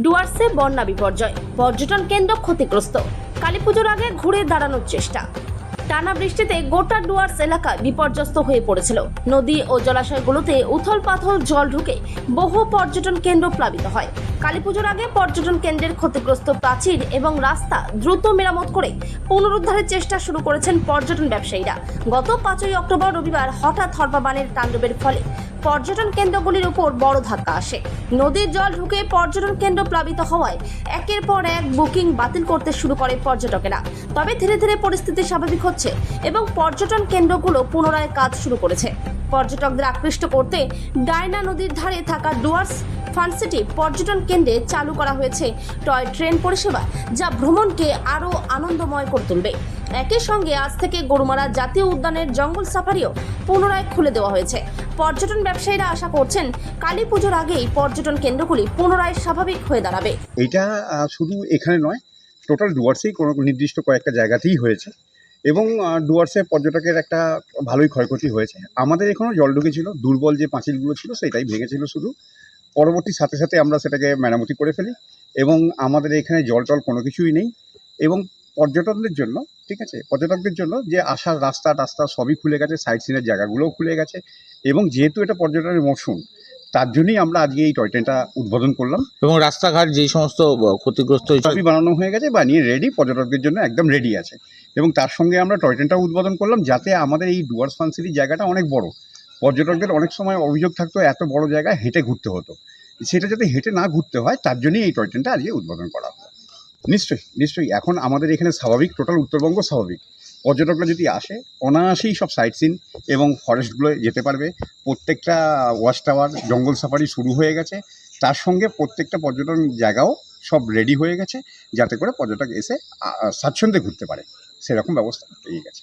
ডুয়ার্সে বন্যা বিপর্যয়। পর্যটন কেন্দ্র ক্ষতিগ্রস্ত। কালীপুজোর আগে ঘুরে দাঁড়ানোর চেষ্টা। টানা বৃষ্টিতে গোটা ডুয়ার্স এলাকা বিপর্যস্ত হয়ে পড়েছিল। নদী ও জলাশয়গুলোতে উথল পাথল জল ঢুকে বহু পর্যটন কেন্দ্র প্লাবিত হয়। কালীপুজোর আগে পর্যটন কেন্দ্রের ক্ষতিগ্রস্ত প্রাচীর এবং রাস্তা দ্রুত মেরামত করে পুনরুদ্ধারের চেষ্টা শুরু করেছেন পর্যটন ব্যবসায়ীরা। গত পাঁচই অক্টোবর রবিবার হঠাৎ হরপাবানের তাণ্ডবের ফলে পর্যটন কেন্দ্রগুলির উপর বড় ধাক্কা আসে। নদীর জল ঢুকে পর্যটন কেন্দ্র প্লাবিত হওয়ায় একের পর এক বুকিং বাতিল করতে শুরু করে পর্যটকেরা। তবে ধীরে ধীরে পরিস্থিতি স্বাভাবিক হচ্ছে এবং পর্যটন কেন্দ্রগুলো পুনরায় কাজ শুরু করেছে। পর্যটকদের আকৃষ্ট করতে ডায়না নদীর ধারে থাকা ডুয়ার্স ফানসিটি পর্যটন কেন্দ্রে চালু করা হয়েছে টয় ট্রেন পরিষেবা, যা ভ্রমণকে আরও আনন্দময় করে তুলবে। একই সঙ্গে আজ থেকে গরুমারা জাতীয় উদ্যানের জঙ্গল সাফারিও পুনরায় খুলে দেওয়া হয়েছে। পর্যটন ব্যবসায়ীরা আশা করছেন কালী পুজোর আগেই পর্যটন কেন্দ্রগুলি পুনরায় স্বাভাবিক হয়ে দাঁড়াবে। এটা শুধু এখানে নয়, টোটাল ডুয়ার্সেই কোনো নির্দিষ্ট কয়েকটা জায়গাতেই হয়েছে। এবং ডুয়ার্সে পর্যটকের একটা ভালোই ক্ষয়ক্ষতি হয়েছে। আমাদের এখানেও জল ঢুকেছিল, দুর্বল যে পাঁচিলগুলো ছিল সেটাই ভেঙেছিল শুধু। পরবর্তী সাথে সাথে আমরা সেটাকে মেরামতি করে ফেলি। এবং আমাদের এখানে জল টল কোনো কিছুই নেই। এবং পর্যটকদের জন্য ঠিক আছে? পর্যটকদের জন্য যে আসার রাস্তা টাস্তা সবই খুলে গেছে সাইড সিনের জায়গাগুলোও খুলে গেছে এবং যেহেতু এটা পর্যটনের মরশুম তার জন্যই আমরা আজকে এই টয় ট্রেনটা উদ্বোধন করলাম। এবং রাস্তাঘাট যেই সমস্ত ক্ষতিগ্রস্ত সবই বানানো হয়ে গেছে বানিয়ে রেডি পর্যটকদের জন্য একদম রেডি আছে। এবং তার সঙ্গে আমরা টয় ট্রেনটাও উদ্বোধন করলাম যাতে আমাদের এই ডুয়ার্স ফান সিটির জায়গাটা অনেক বড়। পর্যটকদের অনেক সময় অভিযোগ থাকতো এত বড় জায়গায় হেঁটে ঘুরতে হতো। সেটা যাতে হেঁটে না ঘুরতে হয় তার জন্যই এই টয় ট্রেনটা আজকে উদ্বোধন করা নিশ্চয়ই নিশ্চয়ই। এখন আমাদের এখানে স্বাভাবিক টোটাল উত্তরবঙ্গ স্বাভাবিক। পর্যটকরা যদি আসে, অনায়াসেই সব সাইট সিন এবং ফরেস্টগুলো যেতে পারবে। প্রত্যেকটা ওয়াচ টাওয়ার জঙ্গল সাফারি শুরু হয়ে গেছে। তার সঙ্গে প্রত্যেকটা পর্যটন জায়গাও সব রেডি হয়ে গেছে, যাতে করে পর্যটক এসে স্বাচ্ছন্দ্যে ঘুরতে পারে। সেরকম ব্যবস্থা পেয়ে গেছে।